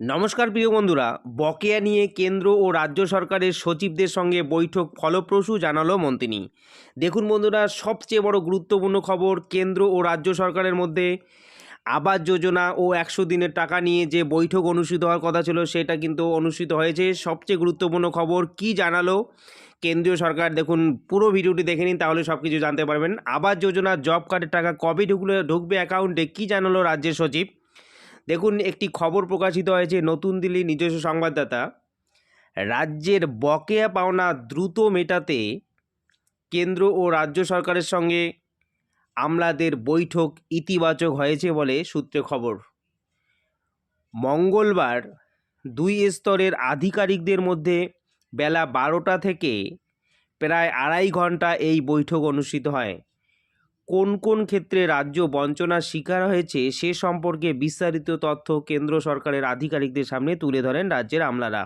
নমস্কার প্রিয় বন্ধুরা, বকেয়া নিয়ে কেন্দ্র ও রাজ্য সরকারের সচিবদের সঙ্গে বৈঠক ফলপ্রসূ জানালো মন্ত্রী। দেখুন বন্ধুরা, সবচেয়ে বড় গুরুত্বপূর্ণ খবর কেন্দ্র ও রাজ্য সরকারের মধ্যে আবাস যোজনা ও একশো দিনের টাকা নিয়ে যে বৈঠক অনুষ্ঠিত হওয়ার কথা ছিল, সেটা কিন্তু অনুষ্ঠিত হয়েছে। সবচেয়ে গুরুত্বপূর্ণ খবর কি জানালো কেন্দ্রীয় সরকার, দেখুন পুরো ভিডিওটি দেখে নিন, তাহলে সব কিছু জানতে পারবেন। আবাস যোজনা, জব কার্ডের টাকা কবে ঢুকলে, ঢুকবে অ্যাকাউন্টে কি জানালো রাজ্যের সচিব? দেখুন, একটি খবর প্রকাশিত হয়েছে নতুন দিল্লির নিজস্ব সংবাদদাতা। রাজ্যের বকেয়া পাওনা দ্রুত মেটাতে কেন্দ্র ও রাজ্য সরকারের সঙ্গে আমলাদের বৈঠক ইতিবাচক হয়েছে বলে সূত্রে খবর। মঙ্গলবার দুই স্তরের আধিকারিকদের মধ্যে বেলা বারোটা থেকে প্রায় আড়াই ঘণ্টা এই বৈঠক অনুষ্ঠিত হয়। কোন কোন ক্ষেত্রে রাজ্য বঞ্চনার শিকার হয়েছে সে সম্পর্কে বিস্তারিত তথ্য কেন্দ্র সরকারের আধিকারিকদের সামনে তুলে ধরেন রাজ্যের আমলারা।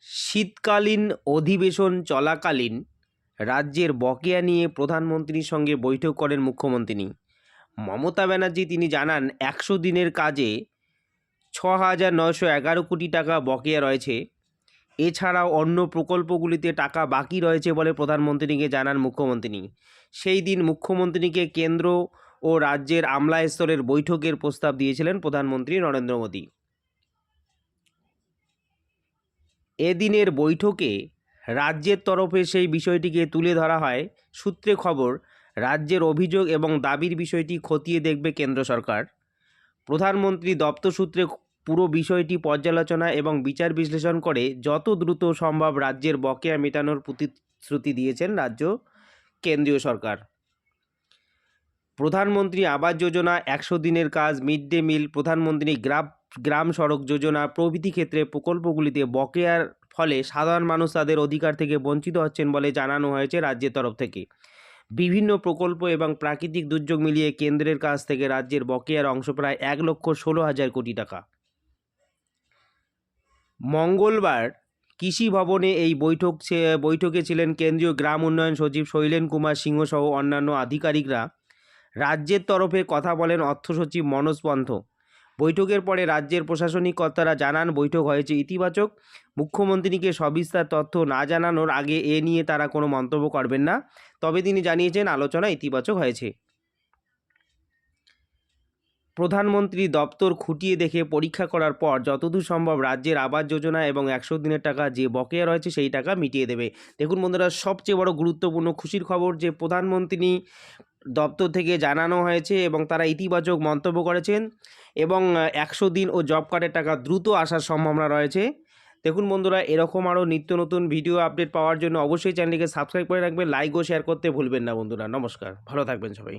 শীতকালীন অধিবেশন চলাকালীন রাজ্যের বকেয়া নিয়ে প্রধানমন্ত্রীর সঙ্গে বৈঠক করেন মুখ্যমন্ত্রী। মমতা ব্যানার্জি তিনি জানান, একশো দিনের কাজে ছ হাজার নয়শো এগারো কোটি টাকা বকেয়া রয়েছে। এছাড়াও অন্য প্রকল্পগুলিতে টাকা বাকি রয়েছে বলে প্রধানমন্ত্রীকে জানান মুখ্যমন্ত্রী। সেই দিন মুখ্যমন্ত্রীকে কেন্দ্র ও রাজ্যের আমলা স্তরের বৈঠকের প্রস্তাব দিয়েছিলেন প্রধানমন্ত্রী নরেন্দ্র মোদী। এদিনের বৈঠকে রাজ্যের তরফে সেই বিষয়টিকে তুলে ধরা হয়। সূত্রে খবর, রাজ্যের অভিযোগ এবং দাবির বিষয়টি খতিয়ে দেখবে কেন্দ্র সরকার। প্রধানমন্ত্রী দপ্তর সূত্রে পুরো বিষয়টি পর্যালোচনা এবং বিচার বিশ্লেষণ করে যত দ্রুত সম্ভব রাজ্যের বকেয়া মেটানোর প্রতিশ্রুতি দিয়েছেন রাজ্য কেন্দ্রীয় সরকার। প্রধানমন্ত্রী আবাস যোজনা, একশো দিনের কাজ, মিড ডে মিল, প্রধানমন্ত্রী গ্রাম গ্রাম সড়ক যোজনা প্রভৃতি ক্ষেত্রে প্রকল্পগুলিতে বকেয়ার ফলে সাধারণ মানুষ তাদের অধিকার থেকে বঞ্চিত হচ্ছেন বলে জানানো হয়েছে রাজ্যের তরফ থেকে। বিভিন্ন প্রকল্প এবং প্রাকৃতিক দুর্যোগ মিলিয়ে কেন্দ্রের কাছ থেকে রাজ্যের বকেয়ার অংশ প্রায় এক লক্ষ ষোলো হাজার কোটি টাকা। মঙ্গলবার কৃষি ভবনে এই বৈঠক বৈঠকে ছিলেন কেন্দ্রীয় গ্রাম উন্নয়ন সচিব শৈলেন কুমার সিংহ সহ অন্যান্য আধিকারিকরা। রাজ্যের তরফে কথা বলেন অর্থ সচিব মনোজ পন্থ। বৈঠকের পরে রাজ্যের প্রশাসনিক কর্তারা জানান, বৈঠক হয়েছে ইতিবাচক। মুখ্যমন্ত্রীকে সবিস্তার তথ্য না জানানোর আগে এ নিয়ে তারা কোনো মন্তব্য করবেন না। তবে তিনি জানিয়েছেন, আলোচনা ইতিবাচক হয়েছে। প্রধানমন্ত্রী দপ্তর খুঁটিয়ে দেখে পরীক্ষা করার পর যতদূর সম্ভব রাজ্যের আবাস যোজনা এবং একশো দিনের টাকা যে বকেয়া রয়েছে সেই টাকা মিটিয়ে দেবে। দেখুন বন্ধুরা, সবচেয়ে বড় গুরুত্বপূর্ণ খুশির খবর যে প্রধানমন্ত্রী দপ্তর থেকে জানানো হয়েছে এবং তারা ইতিবাচক মন্তব্য করেছেন এবং একশো দিন ও জব কার্ডের টাকা দ্রুত আসার সম্ভাবনা রয়েছে। দেখুন বন্ধুরা, এরকম আরও নিত্য নতুন ভিডিও আপডেট পাওয়ার জন্য অবশ্যই চ্যানেলটিকে সাবস্ক্রাইব করে রাখবেন, লাইক ও শেয়ার করতে ভুলবেন না বন্ধুরা। নমস্কার, ভালো থাকবেন সবাই।